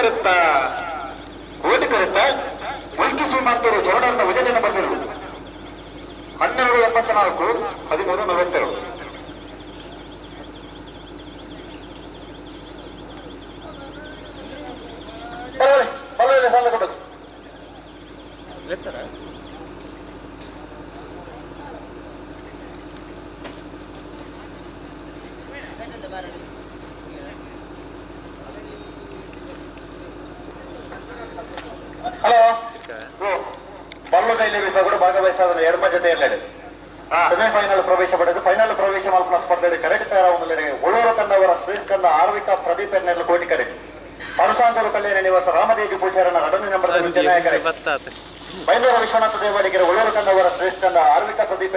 ಓದಿಕರತ್ತ ಓದಿಕರತ್ತ ಮುಲ್ಕಿಸಿ ಮಾಡ್ತಾರೆ ಜೋಡರ್ನ ವಿಜಯನ ಬಂದಿರು. ಹನ್ನೆರಡು ಎಂಬತ್ತ ನಾಲ್ಕು ಹದಿಮೂರು ನಲವತ್ತೆರಡು. ಬಾರಡಿ ಬಲ್ಲು ಕೈಲಿ ಕೂಡ ಭಾಗವಹಿಸಾದ ಎಡಮ ಜೊತೆ ಎರಡೆಡೆ ಸೆಮಿಫೈನಲ್ ಪ್ರವೇಶ ಪಡೆದು ಫೈನಲ್ ಪ್ರವೇಶ ಮಲ್ಪನ ಸ್ಪರ್ಧೆಯಲ್ಲಿ ಕರೆಕ್ಟ್ ತಯಾರಾಗುವುದರಲ್ಲಿ ಉಳ್ಳೂರು ಶ್ರೇಷ್ಠ ಕನ್ನ ಆರ್ವಿಕ ಪ್ರದೀಪ್ ಎನ್ನೆಲ್ಲ ಕೋಟಿ ಕರೆ. ಪರಸಾಂತರು ಕಲ್ಯಾಣ ನಿವಾಸ ರಾಮದೇವಿ ಪೂಜಾರನ ಎರಡನೇ ನಂಬರ್ ಬೈಂದೂರು ವಿಶ್ವನಾಥ ದೇವಾಡಿಗರ ಉಳ್ಳೂರು ಶ್ರೇಷ್ಠ ಕನ್ನ ಆರ್ವಿಕ ಪ್ರದೀಪ್